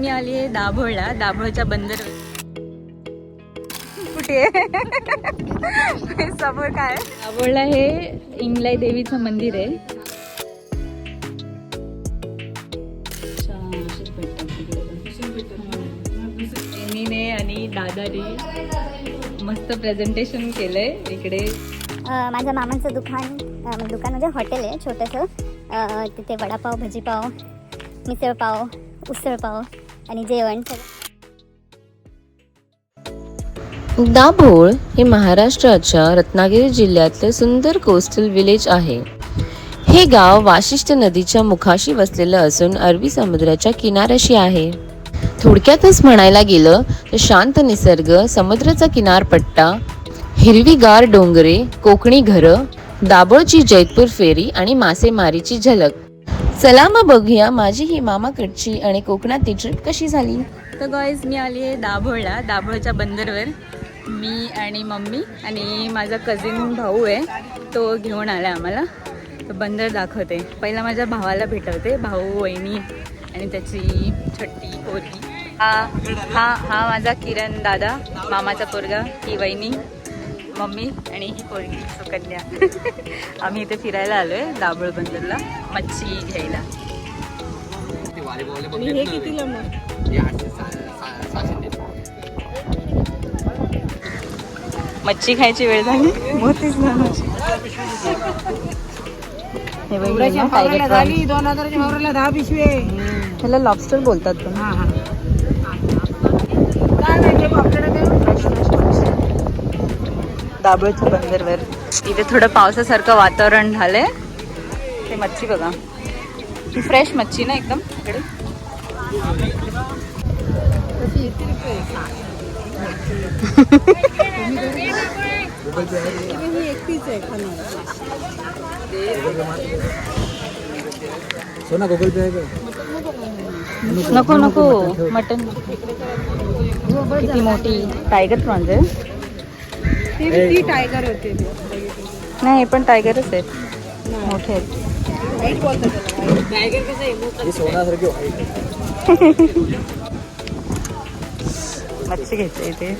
मी आली आहे दाभोळला दाभोळच्या बंदर कुठे? समोर काय आहे? दाभोळला हे इंगलाई देवीचं मंदिर आहे आणि दादाने मस्त प्रेझेंटेशन केलंय इकडे माझ्या मामांचं दुकान म्हणजे दुकान म्हणजे हॉटेल आहे छोटंसं तिथे वडापाव भजीपाव मिसळपाव उसळपाव आणि जेवण सगळं. दाभोळ हे महाराष्ट्राच्या रत्नागिरी जिल्ह्यातले सुंदर कोस्टल विलेज आहे. हे गाव वाशिष्ठ नदीच्या मुखाशी वसलेलं असून अरबी समुद्राच्या किनाऱ्याशी आहे. थोडक्यातच म्हणायला गेलं तर शांत निसर्ग समुद्राचा किनारपट्टा हिरवीगार डोंगरे कोकणी घरं दाभोळची जैतपूर फेरी आणि मासेमारीची झलक. चला मग बघूया माझी ही मामाकडची आणि कोकणातली ट्रिप कशी झाली. तर गॉयज मी आली आहे दाभोळला दाभोळच्या बंदरवर. मी आणि मम्मी आणि माझा कझिन भाऊ आहे तो घेऊन आला आम्हाला. तो बंदर दाखवते. पहिला माझ्या भावाला भेटवते भाऊ वहिनी आणि त्याची छट्टी पोरगी. हा हा हा माझा किरण दादा मामाचा पोरगा ही वहिनी. मम्मी आणि ही पोरगी सुकन्या. आम्ही इथे फिरायला आलो आहे दाभोळ बंदरला मच्छी घ्यायला. हे कितीला मग? मच्छी खायची वेळ झाली. मोठीच ना मच्छी. हे बघ, दोन हजाराच्या भावराला दहा पिशवी आहे. ह्याला लॉबस्टर बोलतात पण. दाभोळच्या बंदरवर. इथे थोडं पावसासारखं वातावरण झालंय. ते मच्छी बघा. ही फ्रेश मच्छी ना एकदम? इकडे? गुगल पे नको नको. मटन किती मोठी? टायगर प्रॉन्स आहे. ती ती टायगर होते. नाही हे पण टायगरच आहेत. मोठे आहेत. ही मच्छी घ्यायची इथे.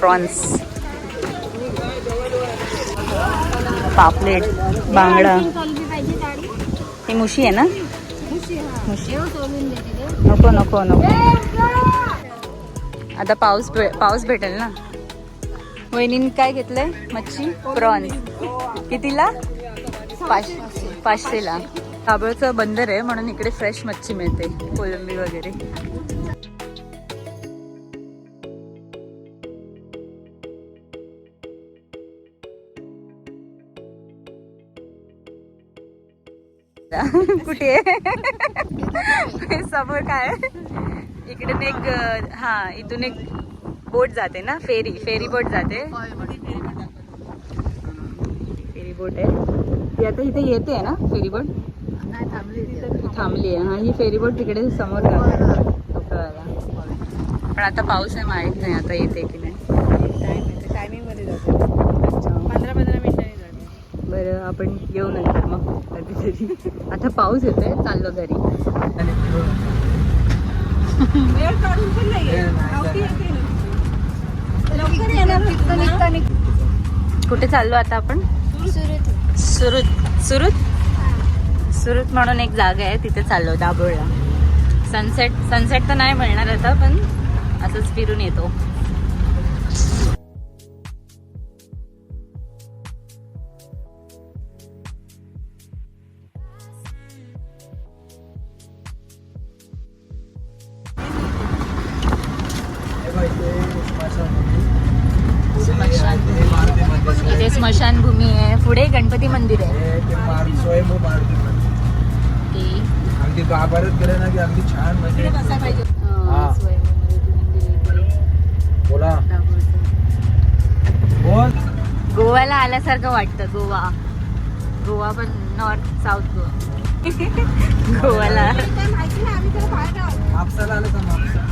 प्रॉन्स पापलेट बांगडा. ही मुशी आहे ना? मुशी नको नको नको. आता पाऊस भे- पाऊस भेटेल ना? वहिनीन काय घेतलंय? मच्छी? प्रॉन्स. कितीला? पाच पाचशेला. काबळचं बंदर आहे म्हणून इकडे फ्रेश मच्छी मिळते कोलंबी वगैरे. कुठे? समोर काय? इकडे इकडून एक हा इथून एक बोट जाते ना फेरी फेरी बोट जाते. फेरी बोट आहे. ती आता इथे येते ना फेरी बोट? ती थांबली आहे. हा ही फेरी बोट तिकडे समोर जाते. पण आता पाऊस आहे माहीत नाही आता येते की नाही. काय माहिती टायमिंगमध्ये जाते. पंधरा पंधरा मिनिटांनी जाते. बरं आपण येऊ नंतर मग कधीतरी. आता पाऊस येतोय चाललो घरी. कुठे चाललो आता आपण? सुरत. सुरत? सुरत म्हणून एक जागा आहे तिथे चाललो दाभोळला सनसेट सनसेट तर नाही मिळणार आता पण असंच फिरून येतो. गोव्याला आल्यासारखं वाटतं गोवा. गोवा पण नॉर्थ साऊथ गोवा. गोव्याला. मापसाला आलं का मापसा?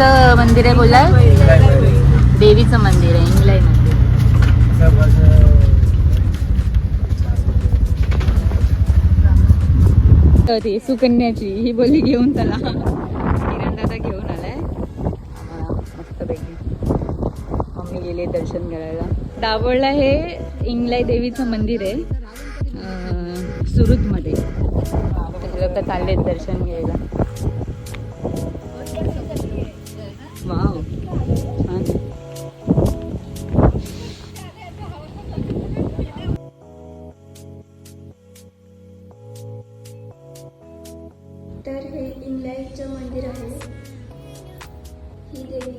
कोणतं मंदिर आहे बोलाल देवीचं मंदिर आहे इंग्लाई मंदिर. तर ती सुकन्याची ही बोली घेऊन चला. किरण दादा घेऊन आलाय. आम्हाला मस्तपैकी. मम्मी गेले दर्शन करायला. दाभोळला हे इंगलाई देवीचं मंदिर आहे. अं, सुरतमध्ये. तर लोक दर्शन घ्यायला. तर हे इंग्लंडचं मंदिर आहे. ही देवी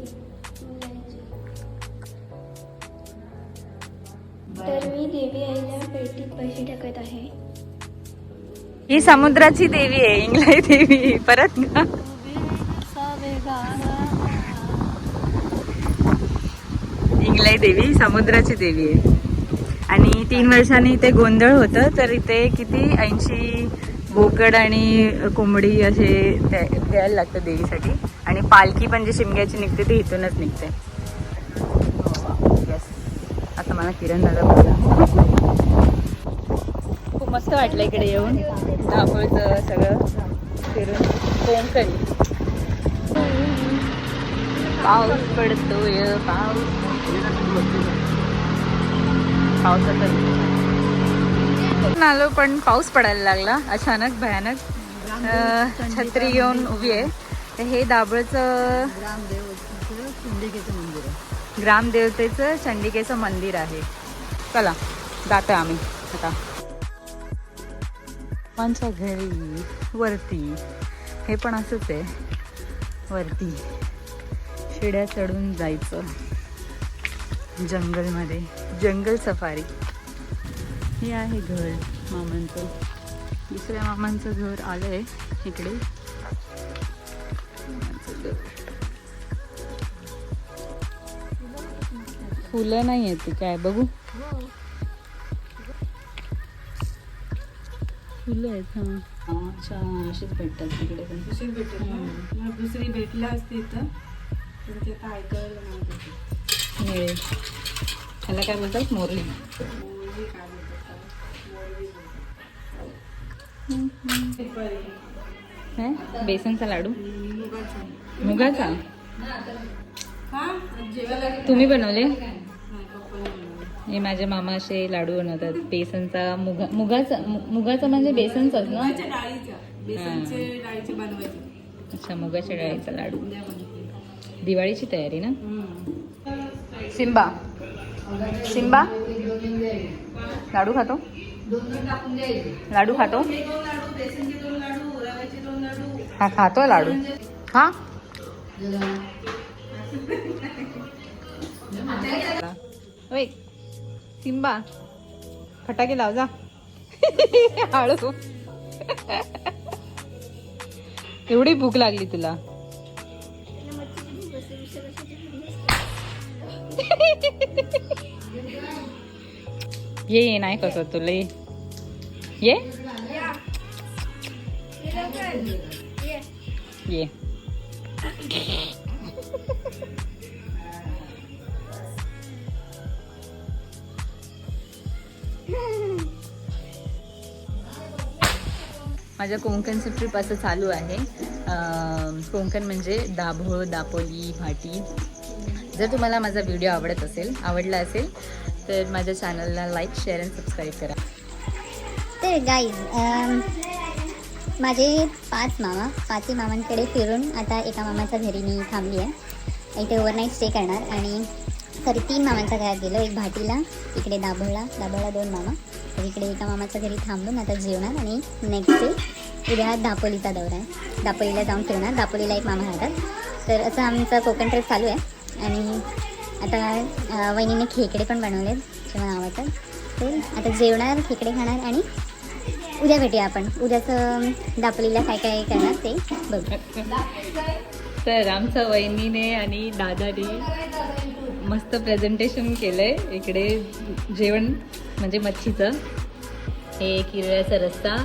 तर मी देवी आईला पेटीत पैसे टाकत आहे. ही समुद्राची देवी आहे इंगलाई देवी परत का इंगलाई देवी समुद्राची देवी आहे. आणि तीन वर्षांनी इथे गोंधळ होतं तर इथे किती? ऐंशी बोकड आणि कोंबडी असे द्या- द्यायला लागतं देवीसाठी. आणि पालखी पण जी शिमग्याची निघते ती इथूनच निघते. आता मला किरण दादा बोलला. खूप मस्त वाटलं इकडे येऊन. दाभोळचं सगळं फिरून. कोंकणी पाऊस पडतोय पाऊस. पावसाचं आलो पण पाऊस पडायला लागला. अचानक भयानक छत्री घेऊन उभी आहे. तर हे दाभोळचं ग्रामदेवतेचं चंडिकेचं मंदिर आहे. चला जातो आम्ही आता. माणसा घरी वरती. हे पण असंच आहे. वरती. शिड्या चढून जायचं. जंगलमध्ये. जंगल सफारी. हे आहे घर मामांचं. दुसऱ्या मामांचं घर आलंय इकडे. मामांचं घर. फुलं नाही आहेत ती काय बघू? फुलं आहेत हा. अच्छा अशीच भेटतात तिकडे पण. दुसरी. मग दुसरी भेटला असती तर तर ते काय नाही बोलतात मोरली काय? मोरली बोलतात. काय बेसनचा लाडू? मुगाचा. तुम्ही बनवले. हे माझे मामा असे लाडू बनवतात. बेसनचा मुगा मुगाचा मुगाचा म्हणजे बेसनचाच ना? अच्छा मुगाच्या डाळीचा लाडू. दिवाळीची तयारी ना. सिम्बा सिम्बा लाडू खातो? लाडू खातो? हा खातो लाडू. हा? सिम्बा फटाके लाव जा. हळू एवढी भूक लागली तुला. ये ये नाही कसं तुला. ये? ये। माझ्या कोंकणचं ट्रिप असं चालू आहे. कोंकण म्हणजे दाभोळ दापोली भाटी. जर तुम्हाला माझा व्हिडिओ आवडत असेल आवडला असेल तर माझ्या चॅनलला लाईक शेअर अँड सबस्क्राईब करा. तर गाईज माझे पाच मामा पाचही मामांकडे फिरून आता एका मामाच्या घरी मी थांबली आहे इथे ओव्हरनाईट स्टे करणार आणि सॉरी तीन मामांच्या घरात गेलो. एक भाटीला इकडे दाभोळला. दाभोळला दोन मामा. तर इकडे एका मामाच्या घरी थांबून आता जेवणार आणि नेक्स्ट डे उद्या दापोलीचा दौरा आहे. दापोलीला जाऊन फिरणार. दापोलीला एक मामा राहतात. तर असं आमचा कोकण ट्रिप चालू आहे. आणि आता वहिनीने खेकडे पण बनवलेत. जेव्हा नावाचं. तर आता जेवणार खेकडे खाणार आणि उद्या भेटूया आपण. उद्याचं दापोलीला काय काय करणार ते बघू. तर आमच्या वहिनीने आणि दादाने मस्त प्रेझेंटेशन केलंय. इकडे जेवण म्हणजे मच्छीचं. हे किरळ्याचा रस्ता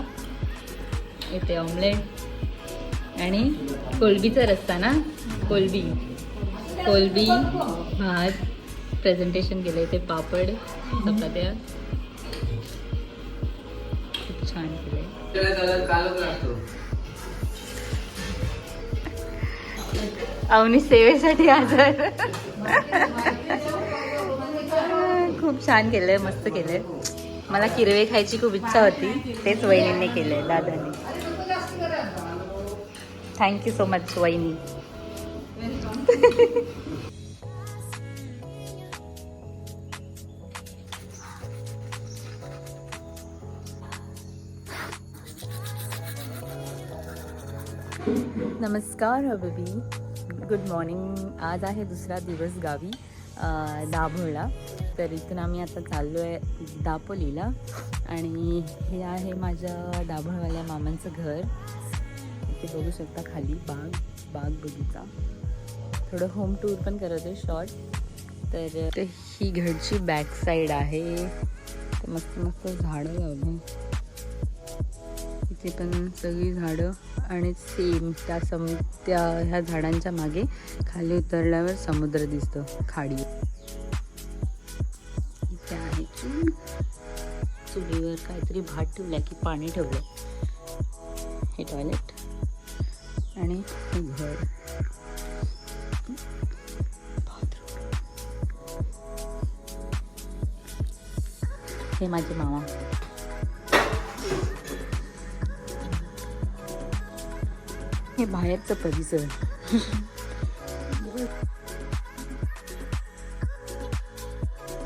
इथे ऑमलेट आणि कोलबीचा रस्ता ना? कोलबी. कोलबी भात. प्रेझेंटेशन केलं ते पापड चपात्या. छान केलं अवनी सेवेसाठी हजर खूप छान केलंय मस्त केलंय. मला किरवे खायची खूप इच्छा होती. तेच वहिनींनी केलंय दादाने. थँक्यू सो मच वहिनी. नमस्कार हबीबी. गुड मॉर्निंग आज आहे दुसरा दिवस गावी दाभोळा दाभोळला. तर इथून आम्ही आता चाललो आहे दापोलीला. आणि हे आहे माझ्या दाभोळवाल्या मामांचं घर. इथे बघू शकता खाली बाग बाग बगीचा. थोडं होम टूर पण करत आहे शॉर्ट तर ही घरची बॅक साईड आहे मस्त मस्त झाडं लावली. इथे पण सगळी झाडं आणि सेम त्या सम त्या ह्या झाडांच्या मागे खाली उतरल्यावर समुद्र दिसतो खाडी. इथे आहे की चुलीवर काहीतरी भात ठेवला की पाणी ठेवलं हे टॉयलेट आणि घर. हे माझे मामा. हे बाहेरचं परिसर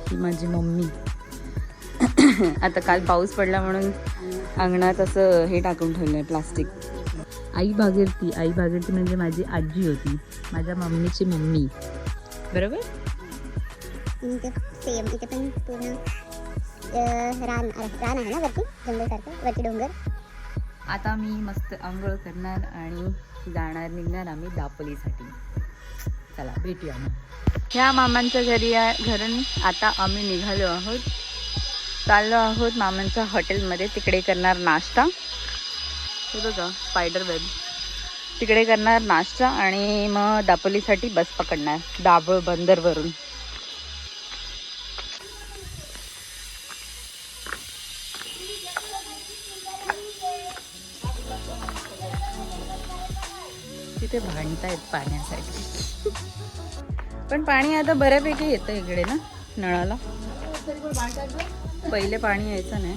ही माझी मम्मी आता काल पाऊस पडला म्हणून अंगणात असं हे टाकून ठेवलं आहे प्लास्टिक आई भागीरथी आई भागीरथी म्हणजे माझी आजी होती. माझ्या मम्मीची मम्मी. बरोबर? सेम इथे पण पूर्ण रान रान आहे ना वरती? जंगलसारखं? वरती डोंगर? आता मी मस्त आंघोळ करणार आणि जाणार निघणार आम्ही दापोलीसाठी. चला भेटूया मग. ह्या मामांच्या घरी घरून आता आम्ही निघालो आहोत. चाललो आहोत मामांच्या हॉटेलमध्ये. तिकडे करणार नाश्ता. बघा स्पायडर वेब तिकडे करणार नाश्ता आणि मग दापोलीसाठी बस पकडणार दाभोळ बंदरवरून. येत आहेत पाण्यासाठी. पण पाणी आता बऱ्यापैकी येतं इकडे ना नळाला. पहिले पाणी यायचं नाही.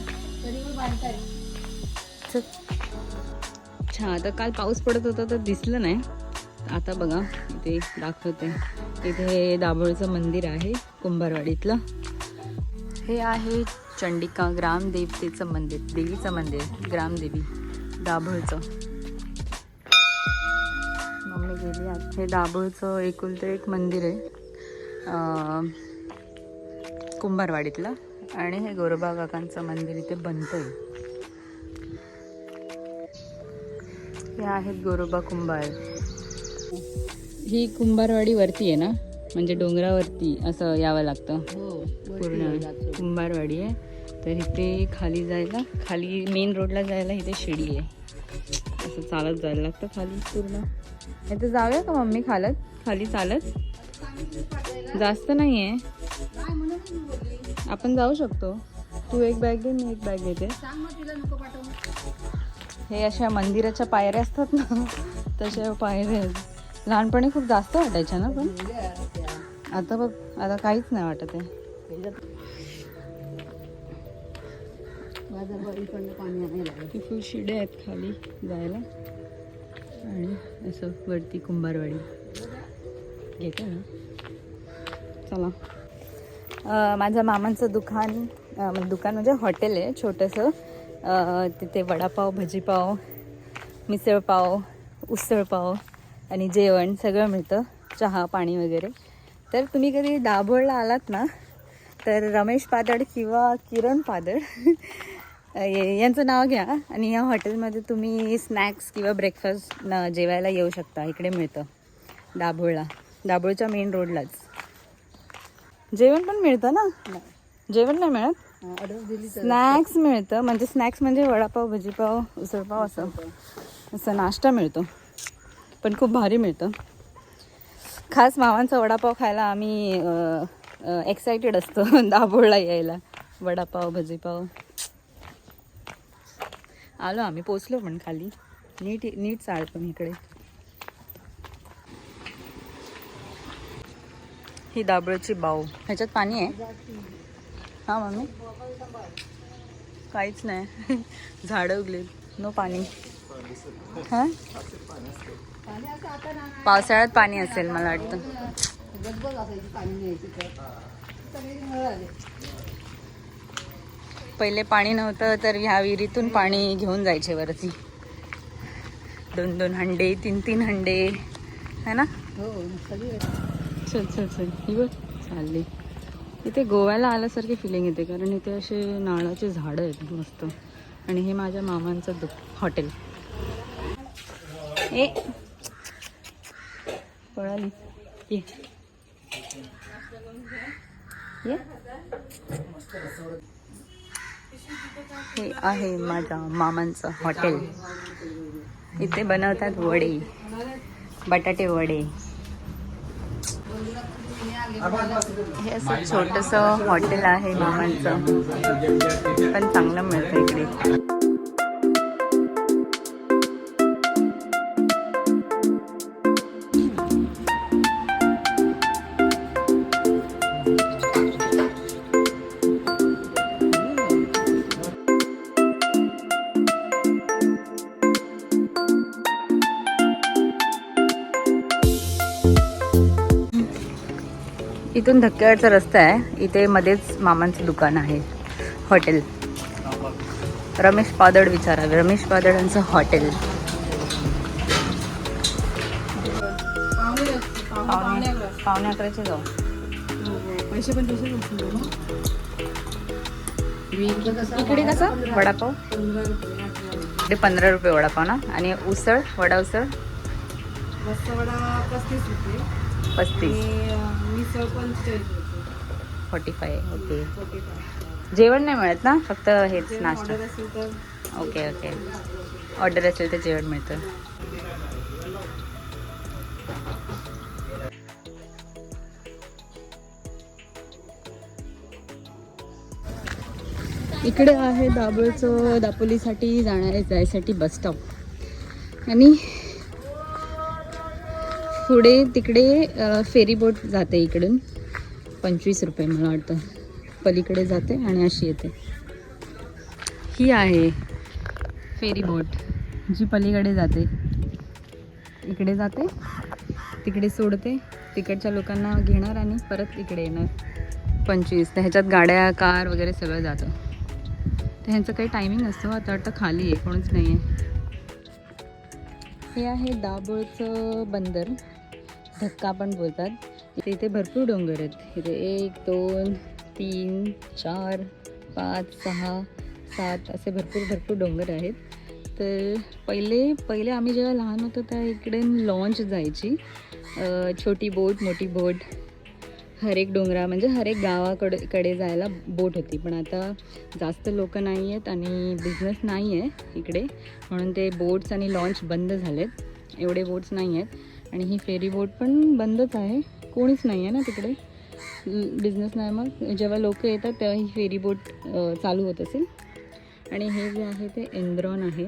अच्छा आता काल पाऊस पडत होता तर दिसलं नाही. आता बघा इथे दाखवते. इथे दाभोळचं मंदिर आहे कुंभारवाडीतलं. हे आहे चंडिका ग्रामदेवतेचं मंदिर देवीचं मंदिर ग्रामदेवी दाभोळचं. मम्मी गेली. आत हे दाभोळचं एकुलतं एक मंदिर आहे. अं, कुंभारवाडीतलं. आणि हे गोरोबा काकांचं मंदिर इथे बनतंय. हे आहेत गोरोबा कुंभार. ही कुंभारवाडी वरती आहे ना? म्हणजे डोंगरावरती असं यावं लागतं. पूर्ण. कुंभारवाडी आहे. तर इथे खाली जायला खाली मेन रोडला जायला इथे शिडी आहे. असं चालत जायला लागतं खाली पूर्ण. इथे जाऊया का मम्मी खालत खाली चालत. जास्त नाही आहे आपण जाऊ शकतो. तू एक बॅग घे मी एक बॅग घेते हे अशा मंदिराच्या पायऱ्या असतात ना तशा पायऱ्या आहेत. लहानपणी खूप जास्त वाटायच्या ना पण. आता बघ आता काहीच नाही वाटत आहे. किती शिडे आहेत खाली जायला. असं वरती कुंभारवाडी. घेते ना. चला. माझ्या मामांचं दुकान म्हणजे दुकान म्हणजे हॉटेल आहे छोटंसं. तिथे वडापाव भजीपाव मिसळपाव उसळपाव आणि जेवण सगळं मिळतं चहा पाणी वगैरे. तर तुम्ही कधी दाभोळला आलात ना तर रमेश पादड किंवा किरण पादड यांचं नाव घ्या आणि या हॉटेलमध्ये तुम्ही स्नॅक्स किंवा ब्रेकफास्ट न जेवायला येऊ शकता. इकडे मिळतं. दाभोळला. दाभोळच्या मेन रोडलाच. जेवण पण मिळतं ना? जेवण नाही मिळत? स्नॅक्स मिळतं. म्हणजे स्नॅक्स म्हणजे वडापाव भजीपाव उसळपाव असं. असं नाश्ता मिळतो. पण खूप भारी मिळतं. खास मामांचा वडापाव खायला आम्ही एक्सायटेड असतो. दाभोळला यायला. वडापाव भजीपाव. आलो आम्ही पोचलो पण खाली. नीट नीट चाळ पण इकडे. ही दाबळची बाव ह्याच्यात पाणी आहे? हा मम्मी? काहीच नाही. झाडं उगले. नो पाणी. हां? पावसाळ्यात पाणी असेल मला वाटतं. पहिले पाणी नव्हतं तर ह्या विहिरीतून पाणी घेऊन जायचे वरती. दोन दोन हंडे तीन तीन हंडे. है ना? चल चल चल. ही बघ चालली. इथे गोव्याला आल्यासारखी फिलिंग येते कारण इथे असे नारळाचे झाडं आहेत मस्त. आणि हे माझ्या मामांचं दुक हॉटेल ए. पळाली. ये. ये. हे आहे माझ्या मामांचं हॉटेल. इथे बनवतात वडे बटाटे वडे. हे असं छोटस हॉटेल आहे मामांचं. पण चांगलं मिळतं इकडे. इथून धक्क्यावरचा रस्ता आहे. इथे मध्येच मामांचं दुकान आहे. हॉटेल. रमेश पादड विचारा. रमेश पादडांचं हॉटेल. पावणे अकराचे जाऊ. पैसे पण इकडे कसं? वडापाव. इकडे पंधरा रुपये वडापाव ना? आणि उसळ वडा उसळ? वडा पस्तीस रुपये. पस्तीस. Forty five okay. जेवण नाही मिळत ना? फक्त हेच नाश्ता. Okay okay. ऑर्डर असेल तर जेवण मिळतं. इकडे आहे दाभोळचं दापोलीसाठी जाणारे जायसाठी बस स्टॉप आणि पुढे तिकडे फेरी बोट जाते इकडून. पंचवीस रुपये मला वाटतं. पलीकडे जाते आणि अशी येते. ही आहे फेरी बोट जी पलीकडे जाते. इकडे जाते तिकडे सोडते. तिकडच्या लोकांना घेणार आणि परत इकडे येणार. पंचवीस. तर ह्याच्यात गाड्या कार वगैरे सगळं जातं. तर ह्यांचं काही टायमिंग असतो आता वाटतं खाली आहे कोणीच नाही आहे हे आहे दाभोळचं बंदर. धक्का पण बोलतात. इथे इथे भरपूर डोंगर आहेत. इथे एक दोन तीन चार पाच सहा सात असे भरपूर भरपूर डोंगर आहेत. तर पहिले पहिले आम्ही जेव्हा लहान होतो त्या इकडे लॉन्च जायची. छोटी बोट मोठी बोट हर एक डोंगरा म्हणजे हर एक गावाकडे कडे जायला बोट होती. पण आता जास्त लोक नाही आहेत आणि बिझनेस नाही आहे इकडे. म्हणून ते बोट्स आणि लॉन्च बंद झालेत. एवढे बोट्स नाही आहेत. आणि ही फेरी बोट पण बंदच आहे. कोणीच नाही आहे ना तिकडे. बिझनेस नाही मग. जेव्हा लोक येतात तेव्हा ही फेरी बोट चालू होत असेल. आणि हे जे आहे ते एंद्रॉन आहे.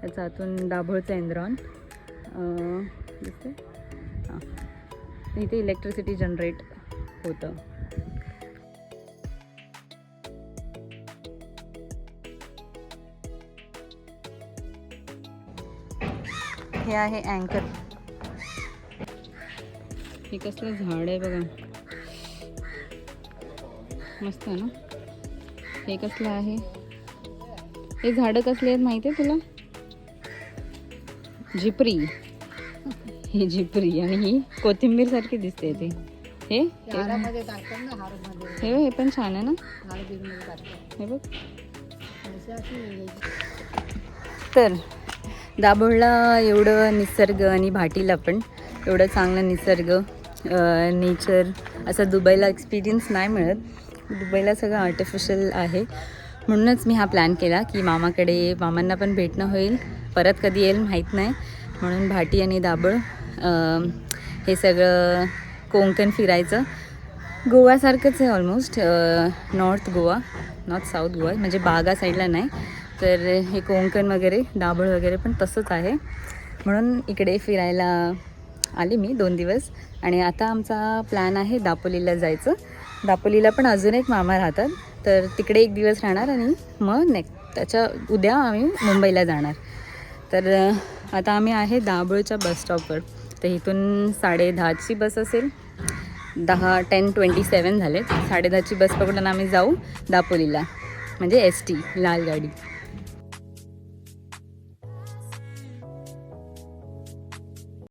त्याचं आतून दाभोळचं एंद्रॉन. दिसते हां. इथे इलेक्ट्रिसिटी जनरेट होतं. हे आहे अँकर हे कसलं झाड आहे बघा. मस्त आहे ना? हे कसलं आहे? हे झाडं कसले आहेत माहिती आहे तुला? झिपरी. ही झिपरी आणि ही कोथिंबीर सारखी दिसते ती. हे? हे पण छान आहे ना? हे बघ. तर दाभोळला एवढं निसर्ग आणि भाटीला पण एवढं चांगलं निसर्ग नेचर असा दुबईला एक्सपिरियन्स नाही मिळत. दुबईला सगळं आर्टिफिशियल आहे. म्हणूनच मी हा प्लॅन केला की मामाकडे मामांना पण भेटणं होईल. परत कधी येईल माहीत नाही. म्हणून भाटी आणि दाभोळ हे सगळं कोंकण फिरायचं. गोव्यासारखंच आहे almost north Goa north south Goa म्हणजे बागा साईडला नाही. तर हे कोंकण वगैरे दाभोळ वगैरे पण तसंच आहे. म्हणून इकडे फिरायला आले मी दोन दिवस. आणि आता आमचा प्लॅन आहे दापोलीला जायचं. दापोलीला पण अजून एक मामा राहतात. तर तिकडे एक दिवस राहणार आणि मग नेक्स्ट त्याच्या उद्या आम्ही मुंबईला जाणार. तर आता आम्ही आहे दाभोळच्या बस स्टॉपवर तर इथून साडे दहाची बस असेल. दहा टेन ट्वेंटी सेवन झालेत साडेदहाची बस पकडून आम्ही जाऊ दापोलीला. म्हणजे एस टी लाल गाडी.